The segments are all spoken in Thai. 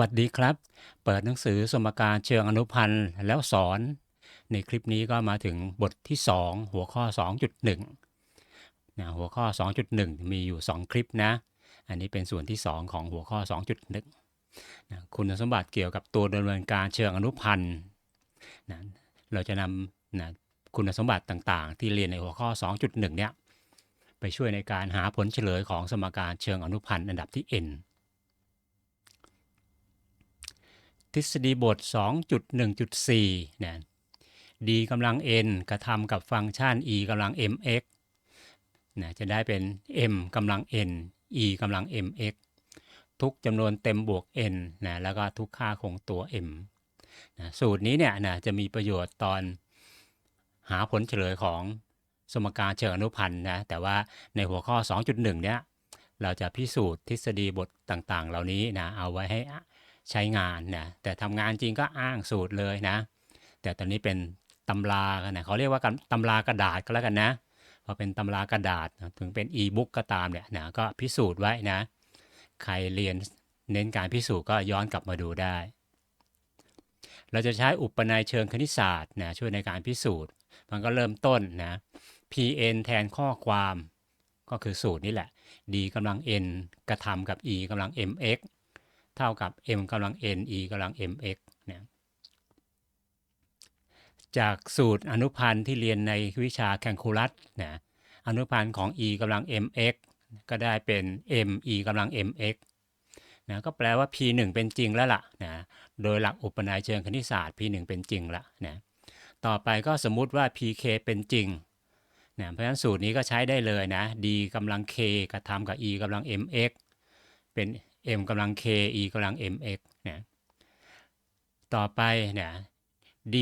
วัสดีครับ เปิดหนังสือสมการเชิงอนุพันธ์แล้วสอน ในคลิปนี้ก็มาถึงบทที่ 2 หัวข้อ 2.1นะหัวข้อ 2.1 มีอยู่ 2 คลิปนะ อันนี้เป็นส่วนที่ 2 ของหัวข้อ 2.1นะคุณสมบัติเกี่ยวกับตัวดำเนินการเชิงอนุพันธ์นะเราจะนำนะคุณสมบัติต่างๆ ที่เรียนในหัวข้อ 2.1 เนี่ยไปช่วยในการหาผลเฉลยของสมการเชิงอนุพันธ์อันดับที่ n ทฤษฎีบท 2.1.4นะ d กำลัง n กระทำกับฟังก์ชัน e กำลัง mx นะจะได้เป็น m กำลัง n e กำลัง mx ทุกจำนวนเต็มบวก n นะแล้วก็ทุกค่าคงตัว m นะสูตรนี้เนี่ยนะจะมีประโยชน์ตอนหาผลเฉลยของสมการเชิงอนุพันธ์นะแต่ว่าในหัวข้อ 2.1 เนี่ยเราจะพิสูจน์ทฤษฎีบทต่างๆ เหล่านี้นะเอาไว้ให้ ใช้งานนะแต่ทำงานจริงก็อ้างสูตรเลยนะ แต่ตอนนี้เป็นตำรากันนะเขาเรียกว่าตำรากระดาษก็แล้วกันนะพอเป็นตำรากระดาษถึงเป็นอีบุ๊กก็ตามเนี่ยนะก็พิสูจน์ไว้นะ ใครเรียนเน้นการพิสูจน์ก็ย้อนกลับมาดูได้ เราจะใช้อุปนัยเชิงคณิตศาสตร์นะช่วยในการพิสูจน์ มันก็เริ่มต้นนะ pn แทนข้อความก็คือสูตรนี้แหละ d กำลัง n กระทำกับ e กำลัง mx ท่ากับ m กำลัง n e กำลัง mx เนี่ยจากสูตรอนุพันธ์ที่เรียนในวิชาแคลคูลัสนะอนุพันธ์ของ e กำลัง mx ก็ได้เป็น m e กำลัง mx นะก็แปลว่า p 1เป็นจริงแล้วล่ะนะโดยหลักอุปนัยเชิงคณิตศาสตร์ p 1เป็นจริงละนะต่อไปก็สมมุติว่า pk เป็นจริงนะเพราะฉะนั้นสูตรนี้ก็ใช้ได้เลยนะ d กำลัง k กระทำกับ e กำลัง mx เป็น m กำลัง k e กำลัง mx นะต่อไปเนี่ย d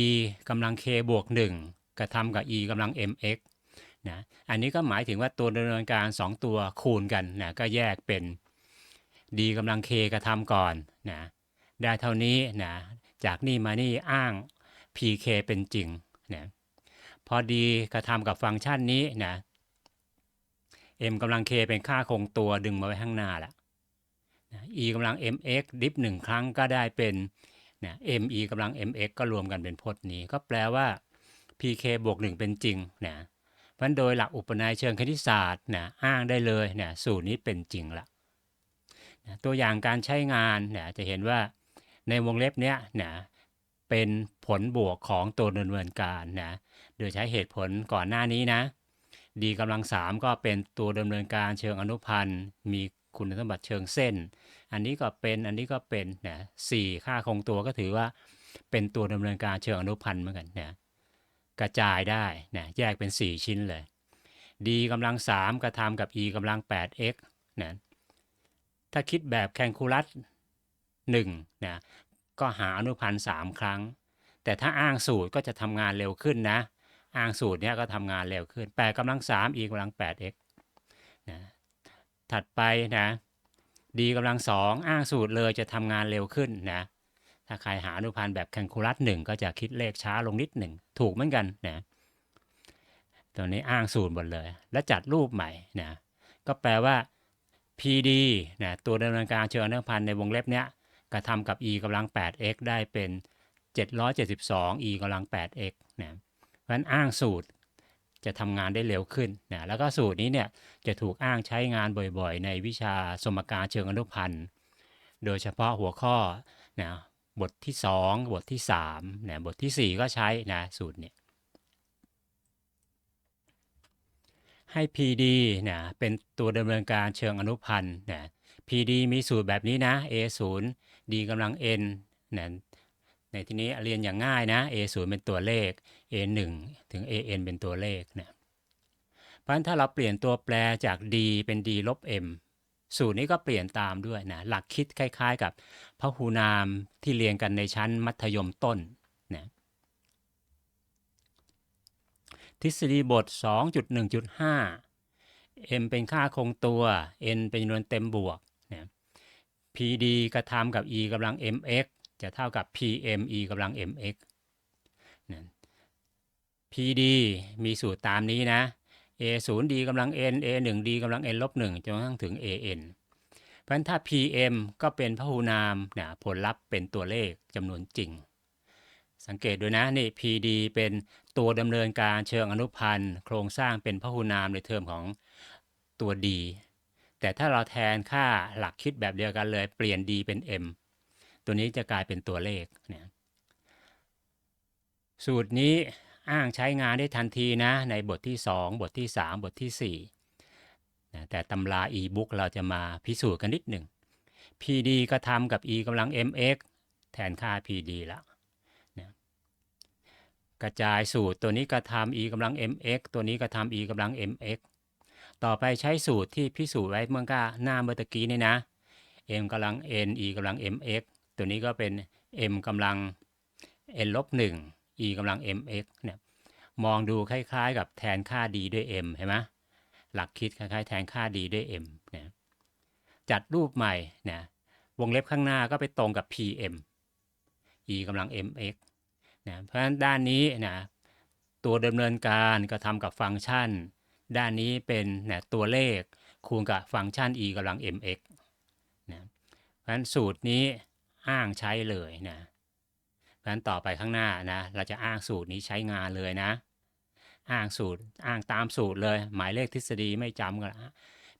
กำลัง k บวก 1 กระทำกับ e กำลัง mx นะอันนี้ก็หมายถึงว่าตัวดำเนินการ 2 ตัวคูณกันนะก็แยกเป็น d กำลัง k กระทำก่อนนะได้เท่านี้นะจากนี่มานี่อ้าง pk เป็นจริงนะพอ d กระทำกับฟังก์ชันนี้นะ m กำลัง k เป็นค่าคงตัวดึงมาไว้ข้างหน้าละนะ e กำลัง mx ดิฟหนึ่งครั้งก็ได้เป็นนะ m e กำลัง mx ก็รวมกันเป็นพจน์นี้ก็แปลว่า pk บวก 1 เป็นจริงนะเพราะโดยหลักอุปนัยเชิงคณิตศาสตร์นะอ้างได้เลยนะสูตรนี้เป็นจริงละนะตัวอย่างการใช้งานนะจะเห็นว่าในวงเล็บเนี้ยนะเป็นผลบวกของตัวดำเนินการนะโดยใช้เหตุผลก่อนหน้านี้นะดีกำลัง3ก็เป็นตัวดำเนินการเชิงอนุพันธ์มี คุณสมบัติเชิงเส้น อันนี้ก็เป็นอันนี้ก็เป็นนะสี่ค่าคงตัวก็ถือว่า เป็นตัวดำเนินการเชิงอนุพันธ์เหมือนกันนะกระจายได้นะแยกเป็น 4 ชิ้นเลย d กำลัง 3 กระทำกับ e กำลัง 8x นะถ้าคิดแบบแคลคูลัส1นะก็หาอนุพันธ์3ครั้ง แต่ถ้าอ้างสูตรก็จะทำงานเร็วขึ้นนะ อ้างสูตรเนี้ยก็ทำงานเร็วขึ้น8กำลัง3 e กำลัง 8x ถัดไปนะ d กำลังสองอ้างสูตรเลยจะทำงานเร็วขึ้นนะ ถ้าใครหาอนุพันธ์แบบแคลคูลัสหนึ่งก็จะคิดเลขช้าลงนิดหนึ่ง ถูกเหมือนกันนะตัวนี้อ้างสูตรหมดเลย และจัดรูปใหม่นะ ก็แปลว่า PD นะตัวดำเนินการเชิงอนุพันธ์ในวงเล็บเนี้ยกระทำกับ e กำลัง 8x ได้เป็น 772 e กำลัง 8x นะเพราะฉะนั้นอ้างสูตร จะทำงานได้เร็วขึ้นนะแล้วก็สูตรนี้เนี่ยจะถูกอ้างใช้งานบ่อยๆ ในวิชาสมการเชิงอนุพันธ์ โดยเฉพาะหัวข้อนะบทที่ 2 บทที่3นะบทที่ 4 ก็ใช้นะสูตรเนี่ยให้ PD นะเป็นตัวดำเนินการเชิงอนุพันธ์นะ PD มีสูตรแบบนี้นะ A 0 D กำลัง n นะ ในที่นี้เรียนอย่างง่ายนะ a 0เป็นตัวเลข a 1ถึง a n เป็นตัวเลขนะเพราะฉะนั้นถ้าเราเปลี่ยนตัวแปรจาก d เป็น d ลบ m สูตรนี้ก็เปลี่ยนตามด้วยนะหลักคิดคล้าย ๆ กับพหูนามที่เรียนกันในชั้นมัธยมต้นนะทฤษฎีบท 2.1.5 m เป็นค่าคงตัว n เป็นจำนวนเต็มบวกนะ pd กระทำกับ e กำลัง mx จะเท่ากับ pm e กำลัง mx นะ pd มีสูตรตามนี้นะ a 0 d กำลัง n a 1 d กำลัง n ลบ1จนกระทั่งถึง an เพราะฉะนั้นถ้า PM ก็เป็นพหูนามนะผลลัพธ์เป็นตัวเลขจำนวนจริง สังเกตดูนะนี่ PD เป็นตัวดำเนินการเชิงอนุพันธ์ โครงสร้างเป็นพหูนามในเทอมของตัว D แต่ถ้าเราแทนค่าหลักคิดแบบเดียวกันเลย เปลี่ยน D เป็น M ตัวนี้จะกลายเป็นตัวเลขเนี่ยสูตรนี้อ้างใช้งานได้ทันทีนะ ในบทที่ 2 บทที่ 3 บทที่4นะแต่ตำรา e-book เราจะมาพิสูจน์กันนิดหนึ่ง PD ก็ทำกับ e กำลัง mx แทนค่า PD ละนะกระจายสูตรตัวนี้ก็ทำ e กำลัง mx ตัวนี้ก็ทำ e กำลัง mx ต่อไปใช้สูตรที่พิสูจน์ไว้เมื่อกี้หน้าเมื่อตะกี้นี่นะ m กำลัง n e กำลัง mx ตัวนี้ก็เป็น m กำลัง n ลบ1 e กำลัง mx เนี่ยมองดูคล้าย ๆ กับแทนค่า d ด้วย m เห็นไหมหลักคิดคล้ายๆ แทนค่า d ด้วย m นะจัดรูปใหม่นะวงเล็บข้างหน้าก็ไปตรงกับ pm e กำลัง mx นะเพราะฉะนั้นด้านนี้นะตัวดำเนินการก็ทำกับฟังก์ชัน ด้านนี้เป็นนะตัวเลขคูณกับฟังก์ชัน e กำลัง mx นะเพราะฉะนั้นสูตรนี้ อ้างใช้เลยนะเพราะฉะนั้นต่อไปข้างหน้านะเราจะอ้างสูตรนี้ใช้งานเลยนะ อ้างสูตรอ้างตามสูตรเลย หมายเลขทฤษฎีไม่จำกันละ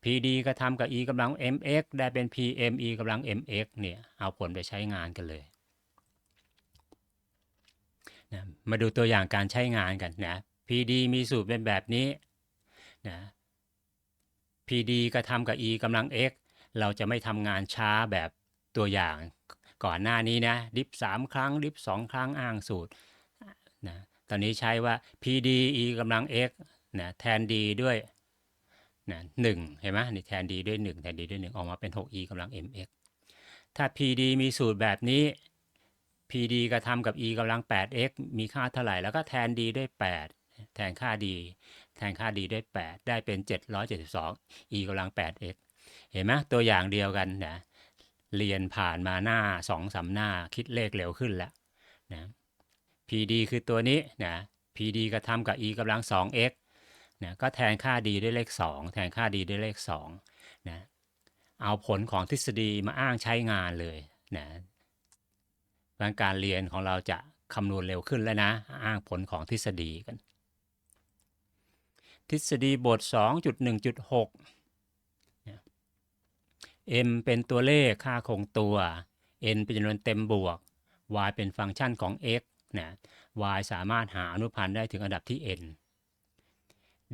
PD ก็ทำกับ e กำลัง mx ได้เป็น pm e กำลัง mx เนี่ยเอาผลไปใช้งานกันเลยนะมาดูตัวอย่างการใช้งานกันนะ PD มีสูตรเป็นแบบนี้นะ PD ก็ทำกับ e กำลัง x เราจะไม่ทำงานช้าแบบตัวอย่าง ก่อนหน้านี้นะดิฟ3ครั้งดิฟ2ครั้งอ้างสูตรนะตอนนี้ใช้ว่า PD e กำลัง x นะแทน d ด้วยนะ1เห็นไหมนี่แทน d ด้วย 1 แทน d ด้วย 1 ออกมาเป็น 6e กำลัง mx ถ้า PD มีสูตรแบบนี้ PD กระทำกับ e กำลัง 8x มีค่าเท่าไหร่ แล้วก็แทน d ด้วย 8 แทนค่า d แทนค่า d ด้วย 8 ได้เป็น 772 e กำลัง 8x เห็นไหมตัวอย่างเดียวกันนะ เรียนผ่านมาหน้า2องสาหน้าคิดเลขเร็วขึ้นแล้วนะ PD คือตัวนี้นะ PD กระทำกับ e กำลัง 2x นะก็แทนค่า d ด้วยเลข 2 แทนค่า d ด้วยเลข2นะเอาผลของทฤษฎีมาอ้างใช้งานเลยนะการเรียนของเราจะคำนวณเร็วขึ้นแล้วนะ อ้างผลของทฤษฎีกัน ทฤษฎีบท 2.1.6 m เป็นตัวเลขค่าคงตัว n เป็นจำนวนเต็มบวก y เป็นฟังก์ชันของ x นะ y สามารถหาอนุพันธ์ได้ถึงอันดับที่ n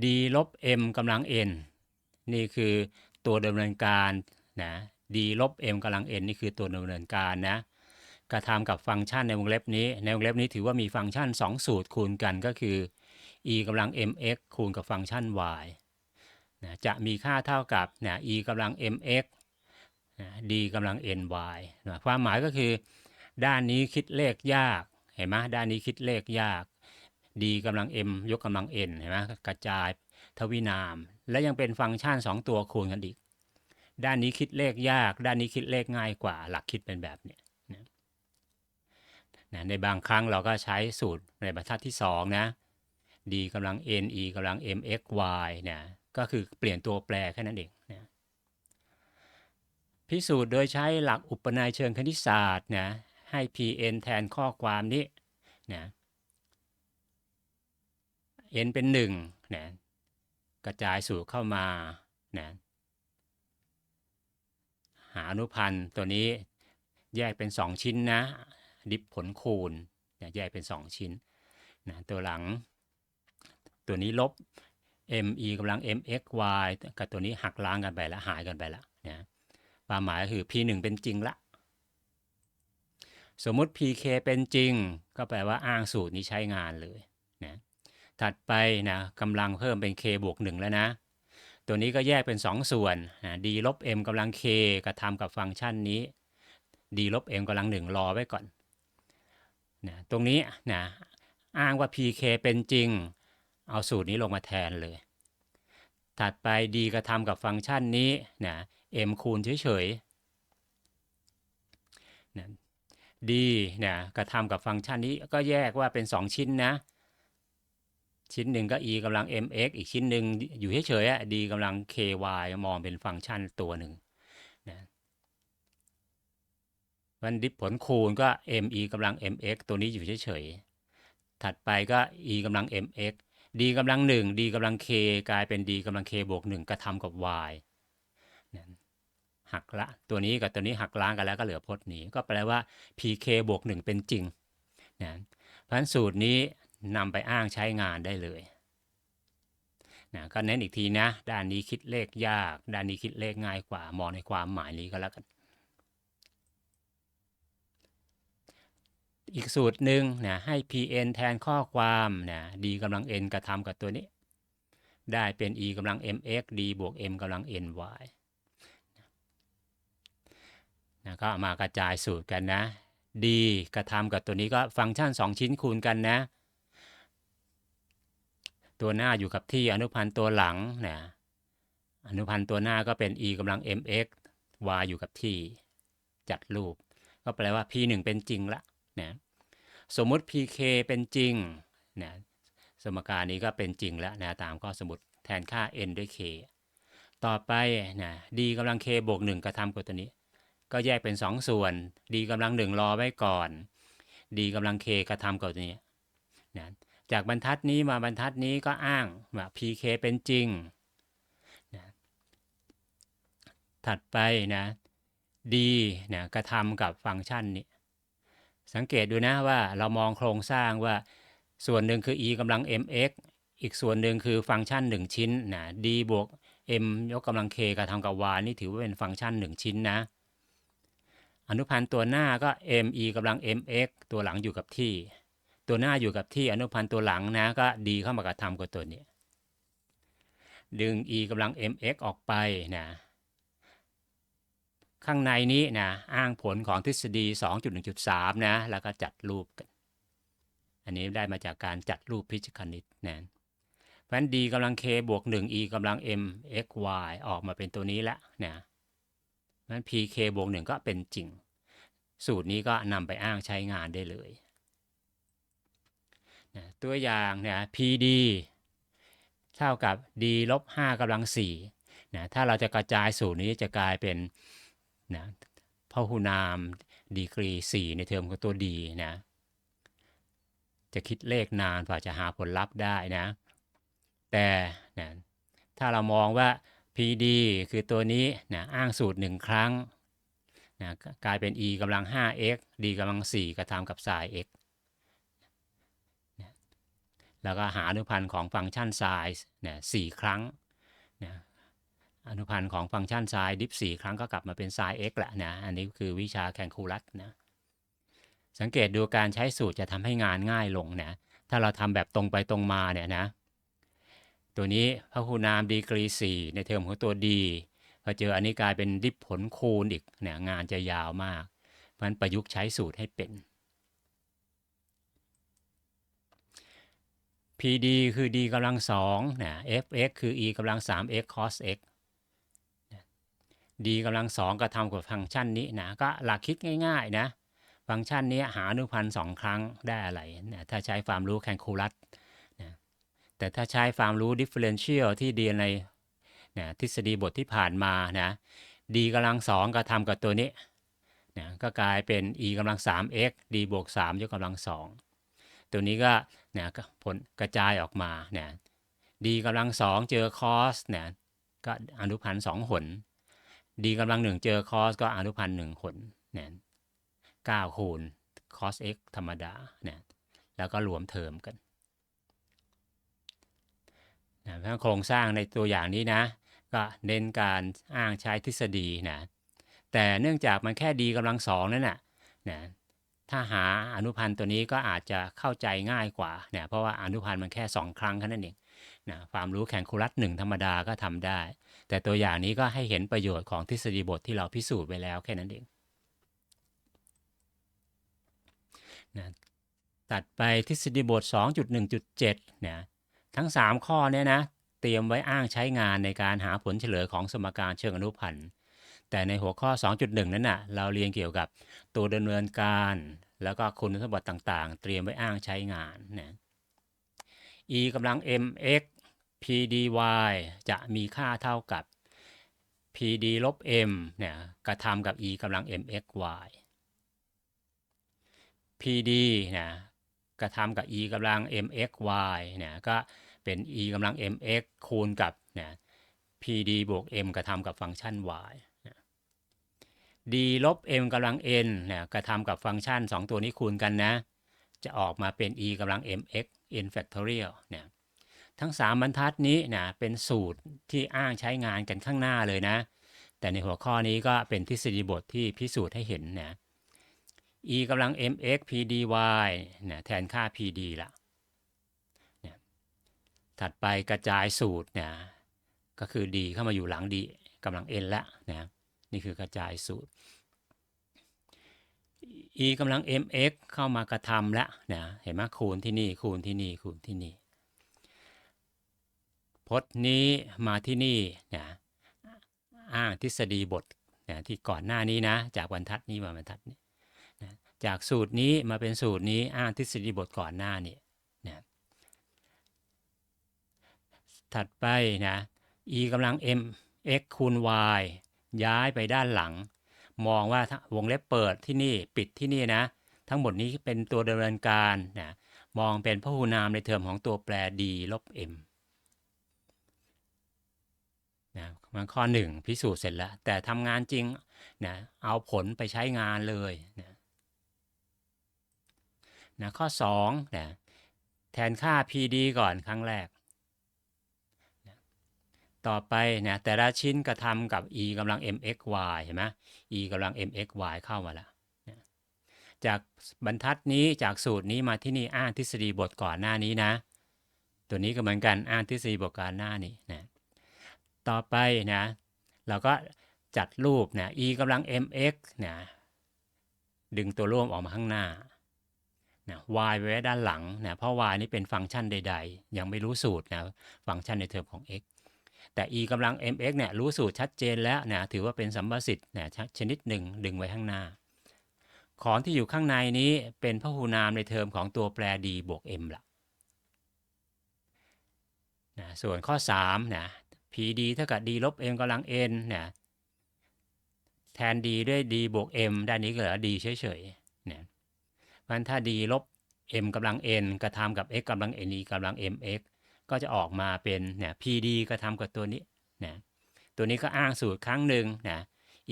d ลบ m กำลัง n นี่คือตัวดำเนินการนะ d ลบ m กำลัง n นี่คือตัวดำเนินการนะกระทำกับฟังก์ชันในวงเล็บนี้ ในวงเล็บนี้ถือว่ามีฟังก์ชัน 2 สูตรคูณกันก็คือ e กำลัง mx คูณกับฟังก์ชัน y นะจะมีค่าเท่ากับนะ e กำลัง mx d กำลัง ny นะความหมายก็คือ ด้านนี้คิดเลขยากเห็นไหมด้านนี้คิดเลขยาก d กำลัง m ยกกำลัง n เห็นไหมกระจายทวินาม และยังเป็นฟังก์ชัน 2 ตัวคูณกันอีก ด้านนี้คิดเลขยาก ด้านนี้คิดเลขง่ายกว่า หลักคิดเป็นแบบนี้นะนะในบางครั้งเราก็ใช้สูตรในบรรทัดที่ 2 นะ d กำลัง n e กำลัง m x y นะก็คือเปลี่ยนตัวแปรแค่นั้นเองนะ พิสูจน์โดยใช้หลักอุปนัยเชิงคณิตศาสตร์นะให้ pn แทนข้อความนี้นะ n เป็น1นะกระจายสูตรเข้ามานะหาอนุพันธ์ตัวนี้แยกเป็น 2 ชิ้นนะ ดิฟผลคูณนะแยกเป็น 2 ชิ้นนะตัวหลัง ตัวนี้ลบ m e กำลัง m x y กับตัวนี้หักล้างกันไปแล้วหายกันไปแล้วนะ ความหมายคือ p 1เป็นจริงละ สมมุติ pk เป็นจริง ก็แปลว่าอ้างสูตรนี้ใช้งานเลยนะถัดไปนะกำลังเพิ่มเป็น k บวก1แล้วนะ ตัวนี้ก็แยกเป็น 2 ส่วนนะ d ลบ m กำลัง k กระทำกับฟังก์ชันนี้ d ลบ m กำลัง 1 รอไว้ก่อนนะตรงนี้นะอ้างว่า pk เป็นจริง เอาสูตรนี้ลงมาแทนเลย ถัดไป d กระทำกับฟังก์ชันนี้นะ m คูณเฉยๆนะ d นะกระทำกับฟังก์ชันนี้ก็แยกว่าเป็น 2 ชิ้นนะ ชิ้นหนึ่งก็ e กำลัง mx อีกชิ้นหนึ่งอยู่เฉยๆ d กำลัง ky มองเป็นฟังก์ชันตัวหนึ่งนะมันดิผลคูณก็ m e กำลัง mx ตัวนี้อยู่เฉยๆ ถัดไปก็ e กำลัง mx d กำลังหนึ่ง d กำลัง k กลายเป็น d กำลัง k บวกหนึ่งกระทำกับ y หักละตัวนี้กับตัวนี้หักล้างกันแล้วก็เหลือพจน์นี้ ก็แปลว่า pk บวกหนึ่งเป็นจริงนะเพราะนั้นสูตรนี้นำไปอ้างใช้งานได้เลยนะก็เน้นอีกทีนะด้านนี้คิดเลขยาก ด้านนี้คิดเลขง่ายกว่ามองในความหมายนี้ก็แล้วกัน อีกสูตรหนึ่งนะให้ pn แทนข้อความนะ d กำลัง n กระทำกับตัวนี้ ได้เป็น e กำลัง mx d บวก m กำลัง ny นะก็ามากระจายสูตรกันนะ d กระทำกับตัวนี้ก็ฟังก์ชัน 2 ชิ้นคูณกันนะ ตัวหน้าอยู่กับที่อนุพันธ์ตัวหลังนะอนุพันธ์ตัวหน้าก็เป็น e กำลัง mx y อยู่กับที่ จัดรูป ก็แปลว่า p 1เป็นจริงละนะสมมุติ pk เป็นจริงนะสมการนี้ก็เป็นจริงแล้วนะตามข้อสมมติแทนค่า n ด้วย k ต่อไปนะ d กำลัง k บวก1กระทำกับตัวนี้ ก็แยกเป็น2ส่วน d กำลัง1รอไว้ก่อน d กำลัง k กระทำกับนี้นะจากบรรทัดนี้มาบรรทัดนี้ก็อ้างว่า pk เป็นจริงนะถัดไปนะ d นะกระทำกับฟังก์ชันนี้สังเกตดูนะว่าเรามองโครงสร้างว่าส่วนหนึ่งคือ e กำลัง mx อีกส่วนหนึ่งคือฟังก์ชัน 1 ชิ้นนะ d บวก m ยกกำลัง k กระทำกับ y นี่ถือว่าเป็นฟังก์ชัน 1 ชิ้นนะ อนุพันธ์ตัวหน้าก็ m e กำลัง mx ตัวหลังอยู่กับที่ ตัวหน้าอยู่กับที่อนุพันธ์ตัวหลังนะก็ d เข้ามากระทำกับตัวนี้ ดึง e กำลัง mx ออกไปนะข้างในนี้นะอ้างผลของทฤษฎี 2.1.3 นะแล้วก็จัดรูปกัน อันนี้ได้มาจากการจัดรูปพิจคณิตนะเพราะฉะนั้น d กำลัง k บวก 1 e กำลัง m x y ออกมาเป็นตัวนี้ละนะ นั้น pk บวก1ก็เป็นจริง สูตรนี้ก็นำไปอ้างใช้งานได้เลยนะตัวอย่างเนะ pd เท่ากับ d ลบ5กำลัง4นะถ้าเราจะกระจายสูตรนี้จะกลายเป็นนะพหุนามดีกรี 4 ในเทอมของตัว d นะจะคิดเลขนานกว่าจะหาผลลัพธ์ได้นะ แต่นะถ้าเรามองว่า PD คือตัวนี้นะอ้างสูตร 1 ครั้งนะกลายเป็น e กำลัง 5x d กำลัง 4 กระทำกับ sin x นะแล้วก็หาอนุพันธ์ของฟังก์ชัน sin นะ4ครั้งนะอนุพันธ์ของฟังก์ชัน sin ดิฟ4ครั้งก็กลับมาเป็น sin x แหละนะ อันนี้คือวิชาแคลคูลัสนะ สังเกตดูการใช้สูตรจะทำให้งานง่ายลงนะ ถ้าเราทำแบบตรงไปตรงมาเนี่ยนะ ตัวนี้พหุนามดีกรี 4 ในเทอมของตัว d พอเจออันนี้กลายเป็นดิฟผลคูณอีกเนี่ยงานจะยาวมาก เพราะฉะนั้นประยุกต์ใช้สูตรให้เป็น PD คือ d กำลัง2นะ fx คือ e กำลัง 3x cos x d กำลัง2กระทำกับฟังก์ชันนี้นะก็หลักคิดง่ายๆนะ ฟังก์ชันนี้หาอนุพันธ์สองครั้งได้อะไรนะถ้าใช้ความรู้แคลคูลัส แต่ถ้าใช้ความรู้ differential ที่เรียนในนะทฤษฎีบทที่ผ่านมานะ d กำลังสองกระทำกับตัวนี้นะก็กลายเป็น e กำลัง 3x d บวก3ยกกำลังสองตัวนี้ก็นะผลกระจายออกมานะ d กำลังสองเจอ cos นะก็อนุพันธ์สองหน d กำลังหนึ่งเจอ cos ก็อนุพันธ์หนึ่งหนนะ9คูณ cos x ธรรมดานะแล้วก็รวมเทอมกัน นะเพราะโครงสร้างในตัวอย่างนี้นะ ก็เน้นการอ้างใช้ทฤษฎีนะแต่เนื่องจากมันแค่ดีกำลังสองนั่นน่ะนะถ้าหาอนุพันธ์ตัวนี้ก็อาจจะเข้าใจง่ายกว่าเนี่ยเพราะว่าอนุพันธ์มันแค่ 2 ครั้งแค่นั้นเองนะความรู้แข่งคูลัสหนึ่งธรรมดาก็ทำได้ แต่ตัวอย่างนี้ก็ให้เห็นประโยชน์ของทฤษฎีบทที่เราพิสูจน์ไปแล้วแค่นั้นเองนะตัดไปทฤษฎีบท 2.1.7นะ ทั้ง 3 ข้อเนี่ยนะเตรียมไว้อ้างใช้งานในการหาผลเฉลยของสมการเชิงอนุพันธ์แต่ในหัวข้อ 2.1 นั้นนะ่ะเราเรียนเกี่ยวกับตัวดำเนินการ แล้วก็คุณสมบัติต่างๆ เตรียมไว้อ้างใช้งานนะ e กำลัง mx pdy จะมีค่าเท่ากับ pd ลบ m เนี่ยกระทำกับ e กำลัง mxy PD นะกระทำกับ e กำลัง mx y นะก็ เป็น e กำลัง mx คูณกับนะ PD บวก m กระทำกับฟังก์ชัน y นะ d ลบ m กำลัง n นะกระทำกับฟังก์ชัน 2 ตัวนี้คูณกันนะ จะออกมาเป็น e กำลัง mx n factorial นะทั้ง 3 บรรทัดนี้นะเป็นสูตรที่อ้างใช้งานกันข้างหน้าเลยนะ แต่ในหัวข้อนี้ก็เป็นทฤษฎีบทที่พิสูจน์ให้เห็นนะ e กำลัง mx pdy นะแทนค่า pd ละนะ ถัดไปกระจายสูตรเนะก็คือ d เข้ามาอยู่หลัง d กำลัง n ละนะนี่คือกระจายสูตร e กำลัง mx เข้ามากระทำละนะเห็นไหมคูณที่นี่คูณที่นี่คูณที่นี่พจน์นี้มาที่นี่นะอ้างทฤษฎีบทนะที่ก่อนหน้านี้นะ จากบรรทัดนี้มาบรรทัดนี้นะจากสูตรนี้มาเป็นสูตรนี้อ้างทฤษฎีบทก่อนหน้านี่นะ ถัดไปนะ e กำลัง m x คูณ y ย้ายไปด้านหลัง มองว่าวงเล็บเปิดที่นี่ปิดที่นี่นะ ทั้งหมดนี้เป็นตัวดำเนินการนะมองเป็นพหูนามในเทอมของตัวแปร d ลบ m นะมันข้อ 1 พิสูจน์เสร็จแล้ว แต่ทำงานจริงนะเอาผลไปใช้งานเลยนะนะข้อ2นะแทนค่า PD ก่อนครั้งแรก ต่อไปเนะแต่ละชิ้นกระทำกับ e กำลัง mxy เห็นไหม e กำลัง mxy เข้ามาแล้วจากบรรทัดนี้จากสูตรนี้มาที่นี่อ้างทฤษฎีบทก่อนหน้านี้นะ ตัวนี้ก็เหมือนกันอ้างทฤษฎีบทก่อนหน้านี้นะต่อไปนะเราก็จัดรูปนะ e กำลัง mx นะดึงตัวร่วมออกมาข้างหน้านะ y ไว้ด้านหลังนะเพราะ y นี่เป็นฟังก์ชันใด ๆ ยังไม่รู้สูตรนะฟังก์ชันในเทอมของ x แต่ e กำลัง mx เนี่ยรู้สูตรชัดเจนแล้วนะถือว่าเป็นสัมประสิทธิ์นะชนิดหนึ่งดึงไว้ข้างหน้า ของที่อยู่ข้างในนี้เป็นพหูนามในเทอมของตัวแปร d บวก m ละนะส่วนข้อ3นะ PD เท่ากับ d ลบ m กำลัง n นะแทน d ด้วย d บวก m ด้านนี้ก็เหลือ d เฉยๆนะเพราะฉะนั้นถ้า d ลบ m กำลัง n กระทำกับ x กำลัง n e กำลัง mx ก็จะออกมาเป็นเนี่ย PD กระทำกับตัวนี้นะตัวนี้ก็อ้างสูตรครั้งหนึ่งนะ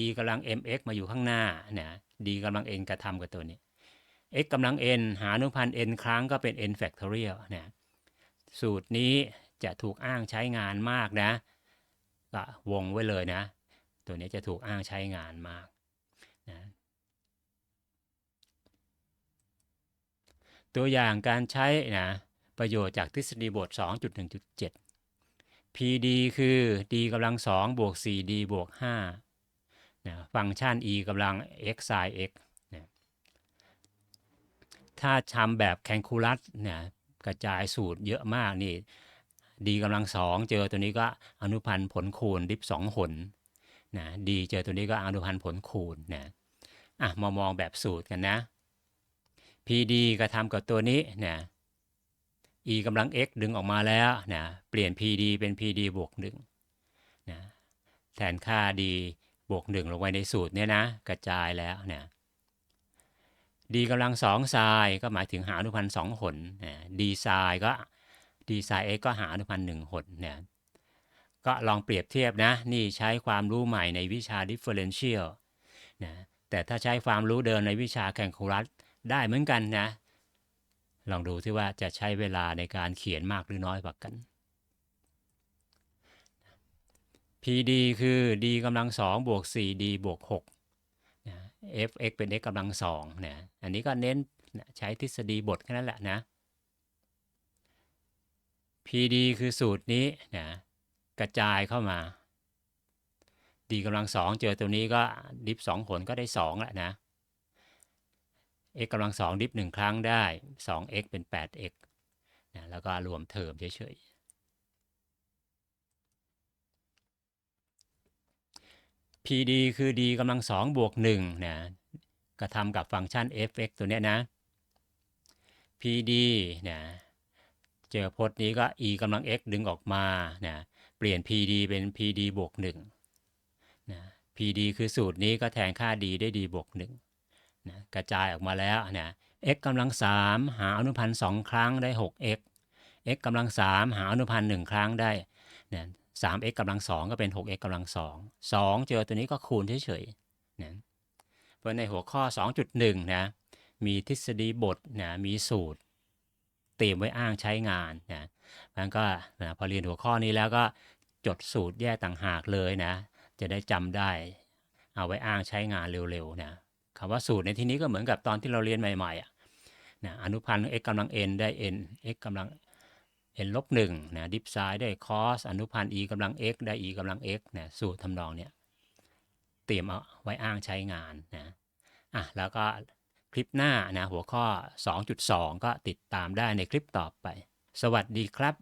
e กำลัง mx มาอยู่ข้างหน้านะ d กำลัง n กระทำกับตัวนี้ x กำลัง n หาอนุพันธ์ n ครั้งก็เป็น n factorial นะสูตรนี้จะถูกอ้างใช้งานมากนะก็วงไว้เลยนะ ตัวนี้จะถูกอ้างใช้งานมากนะตัวอย่างการใช้นะ ประโยชน์จากทฤษฎีบท 2.1.7 PD คือ d กำลัง2บวก 4d บวก5นะฟังก์ชัน e กำลัง x sin x นะถ้าทำแบบแคนคูลัสนะกระจายสูตรเยอะมากนี่ d กำลัง2เจอตัวนี้ก็อนุพันธ์ผลคูณดิฟ2หนนะ d เจอตัวนี้ก็อนุพันธ์ผลคูณนะอะมามองแบบสูตรกันนะ PD กระทำกับตัวนี้นะ e กำลัง x ดึงออกมาแล้วนะเปลี่ยน PD เป็น PD บวก1นะแทนค่า d บวก 1 ลงไปในสูตรเนี้ยนะกระจายแล้วนะ d กำลัง2ไซน์ก็หมายถึงหาอนุพันธ์2หนนะ d ไซน์ก็ d ไซน์ x ก็หาอนุพันธ์1หนนะก็ลองเปรียบเทียบนะ นี่ใช้ความรู้ใหม่ในวิชา differential นะแต่ถ้าใช้ความรู้เดิมในวิชาแคลคูลัสได้เหมือนกันนะ ลองดูที่ว่าจะใช้เวลาในการเขียนมากหรือน้อยกว่ากัน PD คือ d กำลัง2บวก 4d บวก6นะ fx เป็น x กำลัง2นะอันนี้ก็เน้นนะใช้ทฤษฎีบทแค่นั้นแหละนะ PD คือสูตรนี้นะกระจายเข้ามา d กำลัง2เจอตัวนี้ก็ดิฟ2ผลก็ได้2แล้วนะ x กำลัง2ดิฟ1ครั้งได้ 2x เป็น 8x นะแล้วก็รวมเทอมเฉยๆ PD คือ d กำลัง2บวก1นะกระทำกับฟังก์ชัน fx ตัวเนี้ยนะ PD นะเจอพจน์นี้ก็ e กำลัง x ดึงออกมานะเปลี่ยน PD เป็น PD บวก1นะ PD คือสูตรนี้ก็แทนค่า d ได้ d บวก1นะกระจายออกมาแล้วนะ x กำลัง3หาอนุพันธ์2ครั้งได้ 6x x กำลัง3หาอนุพันธ์1ครั้งได้เนี่ย 3x กำลัง2ก็เป็น 6x กำลัง2 2เจอตัวนี้ก็คูณเฉยๆนะเพราะในหัวข้อ 2.1 นะ มีทฤษฎีบทนะมีสูตรเตรียมไว้อ้างใช้งานนะมันก็นะพอเรียนหัวข้อนี้แล้วก็จดสูตรแยกต่างหากเลยนะ จะได้จำได้ เอาไว้อ้างใช้งานเร็วๆนะ คำว่าสูตรในที่นี้ก็เหมือนกับตอนที่เราเรียนใหม่ๆอะนะอนุพันธ์ x กำลัง n ได้ n x กำลัง n ลบหนึ่งนะดิฟซ้ายได้ cos อนุพันธ์ e กำลัง x ได้ e กำลัง x นะสูตรทำนองเนี้ยเตรียมเอาไว้อ้างใช้งานนะอะแล้วก็คลิปหน้านะหัวข้อ 2.2 ก็ติดตามได้ในคลิปต่อไป สวัสดีครับ